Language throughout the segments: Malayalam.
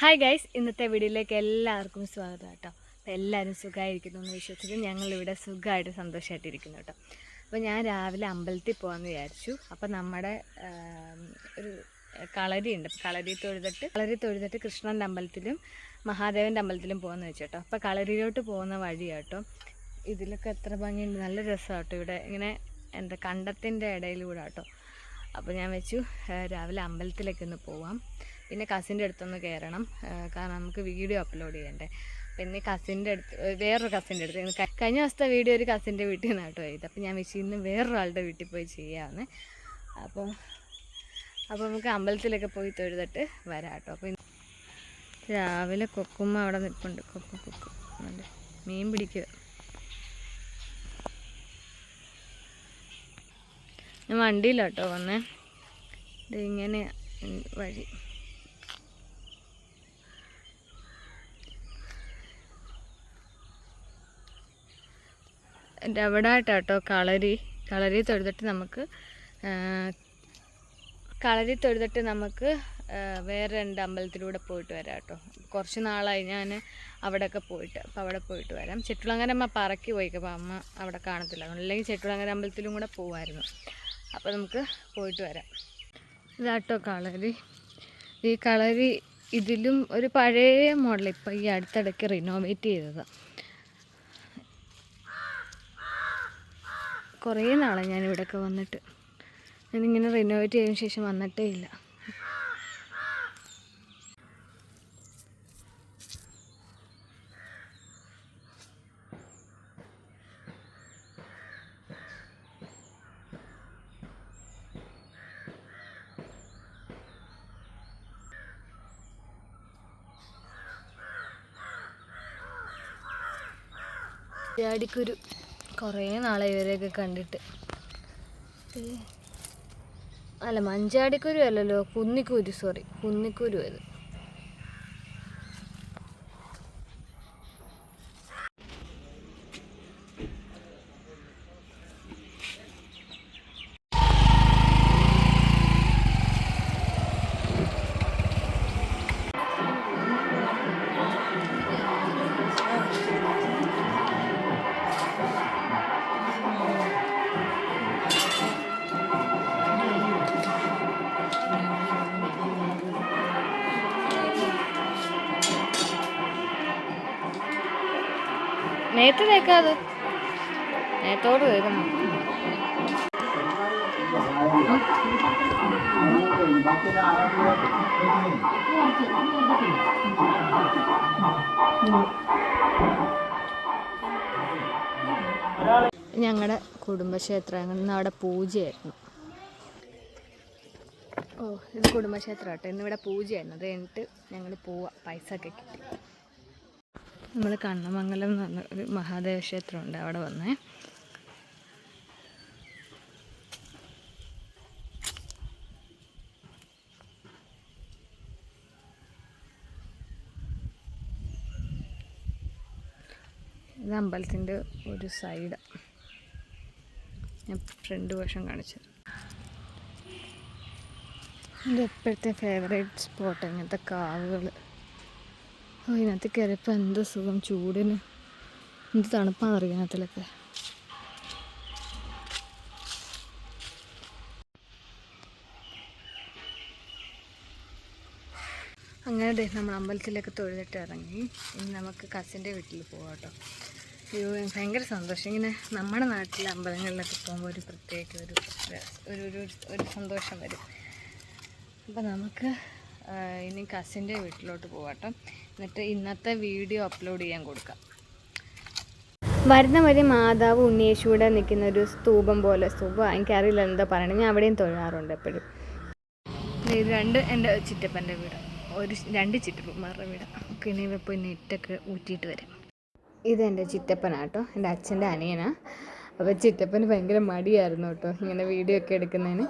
ഹായ് ഗൈസ് ഇന്നത്തെ വീഡിയോയിലേക്ക് എല്ലാവർക്കും സ്വാഗതം കേട്ടോ. അപ്പോൾ എല്ലാവരും സുഖമായിരിക്കുന്നു എന്ന് വിശ്വസിച്ച് ഞങ്ങളിവിടെ സുഖമായിട്ട് സന്തോഷമായിട്ടിരിക്കുന്നു കേട്ടോ. അപ്പോൾ ഞാൻ രാവിലെ അമ്പലത്തിൽ പോകാമെന്ന് വിചാരിച്ചു. അപ്പോൾ നമ്മുടെ ഒരു കളരി ഉണ്ട്. കളരി തൊഴുതിട്ട് കളരി തൊഴുതിട്ട് കൃഷ്ണന്റെ അമ്പലത്തിലും മഹാദേവന്റെ അമ്പലത്തിലും പോകുമെന്ന് വെച്ചു കേട്ടോ. അപ്പോൾ കളരിയിലോട്ട് പോകുന്ന വഴി കേട്ടോ. ഇതിലൊക്കെ എത്ര ഭംഗിയുണ്ട്. നല്ല രസമാണ് കേട്ടോ ഇവിടെ. ഇങ്ങനെ എന്താ കണ്ടത്തിന്റെ ഇടയിലൂടെ കേട്ടോ. അപ്പോൾ ഞാൻ വെച്ചു. രാവിലെ അമ്പലത്തിലേക്ക് ഒന്ന് പോവാം. പിന്നെ കസിന്റെ അടുത്തൊന്ന് കയറണം കാരണം നമുക്ക് വീഡിയോ അപ്ലോഡ് ചെയ്യണ്ടേ. പിന്നെ കസിന്റെ അടുത്ത് വേറൊരു കസിന്റെ അടുത്ത് കഴിഞ്ഞ ദിവസത്തെ വീഡിയോ ഒരു കസിന്റെ വീട്ടിൽ നിന്ന് കേട്ടോ ചെയ്ത് അപ്പോൾ ഞാൻ വെച്ച് ഇന്ന് വേറൊരാളുടെ വീട്ടിൽ പോയി ചെയ്യാമെന്ന് അപ്പോൾ അപ്പോൾ നമുക്ക് അമ്പലത്തിലൊക്കെ പോയി തൊഴുതിട്ട് വരാം കേട്ടോ. അപ്പോൾ രാവിലെ കൊക്കുമ്മ അവിടെ നിൽപ്പുണ്ട്. കൊക്കു കൊക്കു. മീൻ പിടിക്കുക. ഞാൻ വണ്ടിയിലാട്ടോ വന്നേ. ഇത് ഇങ്ങനെ വഴി. എന്റെ അവിടെ കളരി. കളരി തൊഴുതിട്ട് നമുക്ക് കളരി തൊഴുതിട്ട് നമുക്ക് വേറെ രണ്ട് അമ്പലത്തിലൂടെ പോയിട്ട് വരാം കേട്ടോ കുറച്ച് നാളായി ഞാൻ അവിടെയൊക്കെ പോയിട്ട് അപ്പോൾ അവിടെ പോയിട്ട് വരാം. ചെട്ടുളങ്ങര അമ്മ പറക്കി പോയിക്കപ്പോൾ അമ്മ അവിടെ കാണത്തില്ല. അല്ലെങ്കിൽ ചെട്ടുളങ്ങര അമ്പലത്തിലും കൂടെ പോകുമായിരുന്നു അപ്പോൾ നമുക്ക് പോയിട്ട് വരാം. ഇതാട്ടോ കളരി. ഈ കളരി ഇതിലും ഒരു പഴയ മോഡൽ. ഇപ്പം ഈ അടുത്തിടയ്ക്ക് റിനോവേറ്റ് ചെയ്തതാണ് കുറേ നാളാണ് ഞാൻ ഇവിടെയൊക്കെ വന്നിട്ട്. ഞാനിങ്ങനെ റിനോവേറ്റ് ചെയ്തതിന് ശേഷം വന്നിട്ടേ ഇല്ല. ചാടിക്കുരു കുറേ നാളെ ഇവരെയൊക്കെ കണ്ടിട്ട്. അല്ല മഞ്ചാടിക്കുരു അല്ലല്ലോ കുന്നിക്കുരു സോറി കുന്നിക്കുരു അത് നേരത്തെ തേക്കാത് നേരത്തോട് തേക്കണം ഞങ്ങളുടെ കുടുംബക്ഷേത്രം ഇന്ന് അവിടെ പൂജയായിരുന്നു. ഓ ഇത് കുടുംബക്ഷേത്രം കേട്ടോ ഇന്നിവിടെ പൂജയായിരുന്നു. അത് കഴിഞ്ഞിട്ട് ഞങ്ങൾ പോവാം. പൈസ ഒക്കെ കിട്ടി. നമ്മൾ കണ്ണമംഗലം എന്ന് പറഞ്ഞ ഒരു മഹാദേവ ക്ഷേത്രമുണ്ട് അവിടെ വന്നേ. ഇത് അമ്പലത്തിന്റെ ഒരു സൈഡ്. ഞാൻ ഫ്രണ്ട് വശം കാണിച്ചത് എന്റെ എപ്പോഴത്തെ ഫേവറേറ്റ് സ്പോട്ട് ഇങ്ങനത്തെ കാവുകൾ ഓ ഇതിനകത്ത് കയറിയപ്പോൾ എന്ത് സുഖം ചൂടിന് എന്ത് തണുപ്പാണ് അറിയാം അങ്ങനെ ദേ നമ്മൾ അമ്പലത്തിലൊക്കെ തൊഴുതിട്ട് ഇറങ്ങി. ഇനി നമുക്ക് കസിന്റെ വീട്ടിൽ പോകാം കേട്ടോ അയ്യോ ഭയങ്കര സന്തോഷം. ഇങ്ങനെ നമ്മുടെ നാട്ടിലെ അമ്പലങ്ങളിലൊക്കെ പോകുമ്പോൾ ഒരു പ്രത്യേക ഒരു ഒരു ഒരു ഒരു സന്തോഷം വരും. അപ്പം നമുക്ക് ഇനി കസിന്റെ വീട്ടിലോട്ട് പോകാട്ടോ എന്നിട്ട് ഇന്നത്തെ വീഡിയോ അപ്ലോഡ് ചെയ്യാൻ കൊടുക്കാം. വരുന്ന വഴി മാതാവ് ഉണ്ണിയേശുവിടെ നിൽക്കുന്ന ഒരു സ്തൂപം പോലെ സ്തൂപം എനിക്കറിയില്ല എന്താ പറയണത്. ഞാൻ അവിടെയും തൊഴാറുണ്ട് എപ്പോഴും. ഇത് രണ്ട് എന്റെ ചിറ്റപ്പന്റെ വീട്. ഒരു രണ്ട് ചിറ്റപ്പന്മാരുടെ വീട്. ഒക്കെ ഇനി ഇപ്പോൾ നെറ്റൊക്കെ ഊറ്റിയിട്ട് വരാം. ഇതെന്റെ ചിറ്റപ്പനാട്ടോ എന്റെ അച്ഛന്റെ അനിയനാണ് അപ്പോൾ ചിറ്റപ്പന് ഭയങ്കര മടിയായിരുന്നു കേട്ടോ ഇങ്ങനെ വീഡിയോ ഒക്കെ എടുക്കുന്നതിന്.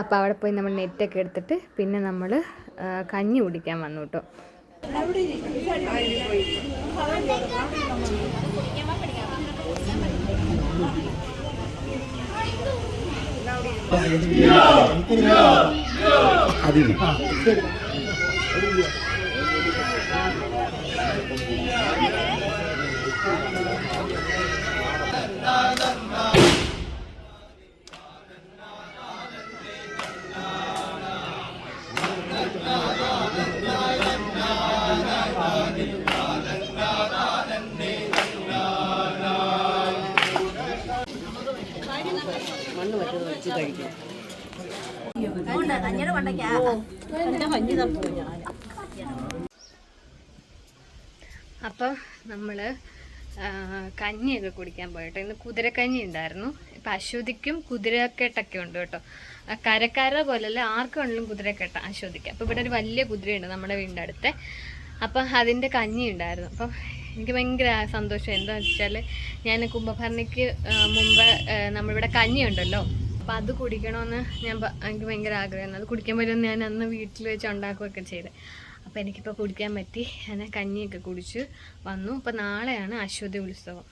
അപ്പോൾ അവിടെ പോയി നമ്മൾ നെറ്റൊക്കെ എടുത്തിട്ട് പിന്നെ നമ്മൾ കഞ്ഞി കുടിക്കാൻ വന്നു കേട്ടോ. അതിന് മണ്ണ് പറ്റുന്നത് വെച്ച് കഴിക്കും. അപ്പം നമ്മൾ കഞ്ഞിയൊക്കെ കുടിക്കാൻ പോയിട്ടോ ഇന്ന് കുതിരക്കഞ്ഞി ഉണ്ടായിരുന്നു. ഇപ്പം അശ്വതിക്കും കുതിരക്കെട്ടൊക്കെ ഉണ്ട് കേട്ടോ. കരക്കാരെ പോലെ പോലല്ല ആർക്കും വേണമെങ്കിലും കുതിരക്കെട്ട അശ്വതിക്ക് അപ്പോൾ ഇവിടെ ഒരു വലിയ കുതിരയുണ്ട് നമ്മുടെ വീടിന്റെ അടുത്ത്. അപ്പം അതിന്റെ കഞ്ഞി ഉണ്ടായിരുന്നു. അപ്പം എനിക്ക് ഭയങ്കര സന്തോഷം. എന്താണെന്ന് വെച്ചാൽ ഞാൻ കുംഭഭരണിക്ക് മുമ്പ് നമ്മളിവിടെ കഞ്ഞിയുണ്ടല്ലോ. ഉണ്ടല്ലോ അപ്പം അത് കുടിക്കണമെന്ന് ഞാൻ എനിക്ക് ഭയങ്കര ആഗ്രഹമാണ് അത് കുടിക്കാൻ പറ്റുമെന്ന് ഞാൻ അന്ന് വീട്ടിൽ വെച്ച് ഉണ്ടാക്കുകയൊക്കെ ചെയ്ത്. അപ്പോൾ എനിക്കിപ്പോൾ കുടിക്കാൻ പറ്റി. ഞാൻ കഞ്ഞിയൊക്കെ കുടിച്ച് വന്നു. അപ്പോൾ നാളെയാണ് അശ്വതി ഉത്സവം.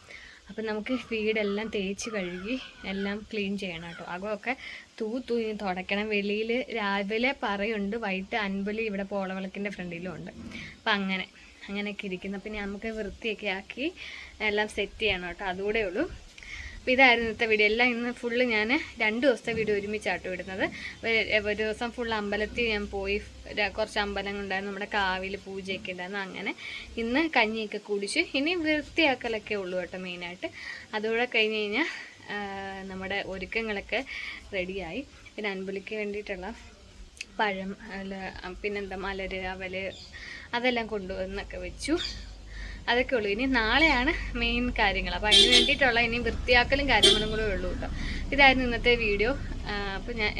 അപ്പം നമുക്ക് വീടെല്ലാം തേച്ച് കഴുകി എല്ലാം ക്ലീൻ ചെയ്യണം കേട്ടോ. അകമൊക്കെ തൂ തൂ തുടയ്ക്കണം. വെളിയിൽ രാവിലെ പറയുണ്ട്. വൈകിട്ട് അൻപലി ഇവിടെ പോളവിളക്കിന്റെ ഫ്രണ്ടിലും ഉണ്ട്. അപ്പം അങ്ങനെ. അങ്ങനെയൊക്കെ ഇരിക്കുന്നു. പിന്നെ നമുക്ക് വൃത്തിയൊക്കെ ആക്കി എല്ലാം സെറ്റ് ചെയ്യണം കേട്ടോ. അതുകൂടെ ഉള്ളൂ. അപ്പോൾ ഇതായിരുന്നു ഇന്നത്തെ വീഡിയോ എല്ലാം ഇന്ന് ഫുള്ള് ഞാൻ രണ്ട് ദിവസത്തെ വീഡിയോ ഒരുമിച്ചാട്ടോ ഇടുന്നത്. ഒരു ദിവസം ഫുൾ അമ്പലത്തിൽ ഞാൻ പോയി കുറച്ച് അമ്പലങ്ങളുണ്ടായിരുന്നു നമ്മുടെ കാവിൽ പൂജയൊക്കെ ഉണ്ടായിരുന്നു. അങ്ങനെ ഇന്ന് കഞ്ഞിയൊക്കെ കുടിച്ച് ഇനി വൃത്തിയാക്കലൊക്കെ ഉള്ളൂ കേട്ടോ മെയിനായിട്ട് അതുകൂടെ കഴിഞ്ഞ് കഴിഞ്ഞാൽ നമ്മുടെ ഒരുക്കങ്ങളൊക്കെ റെഡിയായി പിന്നെ അൻപുലിക്ക് വേണ്ടിയിട്ടുള്ള പഴം അല്ല പിന്നെന്താ മലര് അവൽ അതെല്ലാം കൊണ്ടുവന്നൊക്കെ വെച്ചു. അതൊക്കെ ഉള്ളൂ. ഇനി നാളെയാണ് മെയിൻ കാര്യങ്ങൾ. അപ്പോൾ അതിന് വേണ്ടിയിട്ടുള്ള ഇനി വൃത്തിയാക്കലും കാര്യങ്ങളും കൂടെ ഉള്ളൂ കേട്ടോ ഇതായിരുന്നു ഇന്നത്തെ വീഡിയോ അപ്പോൾ ഞാൻ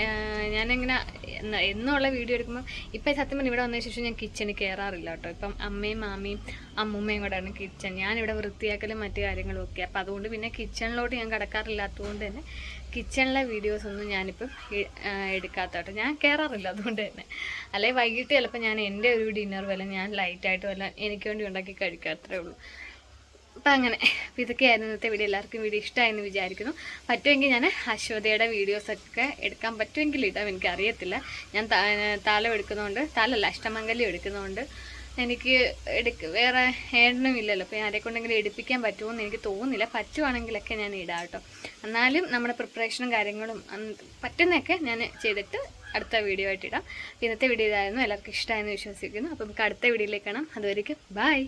ഞാനിങ്ങനെ എന്ന- എന്നുള്ള വീഡിയോ എടുക്കുമ്പോൾ ഇപ്പം സത്യം പറഞ്ഞാൽ ഇവിടെ വന്നതിന് ശേഷം ഞാൻ കിച്ചണിൽ കയറാറില്ല കേട്ടോ. ഇപ്പം അമ്മയും മാമിയും അമ്മൂമ്മയും കൂടെയാണ് കിച്ചൺ ഞാനിവിടെ വൃത്തിയാക്കലും മറ്റു കാര്യങ്ങളും ഒക്കെ. അപ്പോൾ അതുകൊണ്ട് പിന്നെ കിച്ചണിലോട്ട് ഞാൻ കിടക്കാറില്ലാത്തതുകൊണ്ട് തന്നെ കിച്ചണിലെ വീഡിയോസ് ഒന്നും ഞാനിപ്പം എടുക്കാത്ത കേട്ടോ. ഞാൻ കയറാറില്ല അതുകൊണ്ട് തന്നെ. അല്ലെങ്കിൽ വൈകിട്ട് ചിലപ്പോൾ ഞാൻ എന്റെ ഒരു ഡിന്നർ വല്ല ഞാൻ ലൈറ്റായിട്ട് വല്ല എനിക്ക് വേണ്ടി ഉണ്ടാക്കി കഴിക്കാത്രേ ഉള്ളൂ. അപ്പം അങ്ങനെ അപ്പം ഇതൊക്കെയായിരുന്നു ഇന്നത്തെ വീഡിയോ. എല്ലാവർക്കും വീഡിയോ ഇഷ്ടമായെന്ന് വിചാരിക്കുന്നു. പറ്റുമെങ്കിൽ ഞാൻ അശ്വതയുടെ വീഡിയോസൊക്കെ എടുക്കാൻ പറ്റുമെങ്കിൽ ഇടാം. എനിക്ക് അറിയത്തില്ല ഞാൻ താലം എടുക്കുന്നതുകൊണ്ട് താലല്ല അഷ്ടമംഗല്യം എടുക്കുന്നതുകൊണ്ട് എനിക്ക് എടുക്ക വേറെ ഏടനും ഇല്ലല്ലോ. അപ്പോൾ ആരെ കൊണ്ടെങ്കിലും എടുപ്പിക്കാൻ പറ്റുമോ എനിക്ക് തോന്നുന്നില്ല. പറ്റുവാണെങ്കിലൊക്കെ ഞാൻ ഇടാം കേട്ടോ. എന്നാലും നമ്മുടെ പ്രിപ്പറേഷനും കാര്യങ്ങളും പറ്റുന്നൊക്കെ ഞാൻ ചെയ്തിട്ട് അടുത്ത വീഡിയോ ആയിട്ട് ഇടാം. അപ്പോൾ ഇന്നത്തെ വീഡിയോ ഇതായിരുന്നു. എല്ലാവർക്കും ഇഷ്ടമായെന്ന് വിശ്വസിക്കുന്നു. അപ്പോൾ നമുക്ക് അടുത്ത വീഡിയോയിലേക്ക് കാണാം. അതുവരേക്കും ബൈ.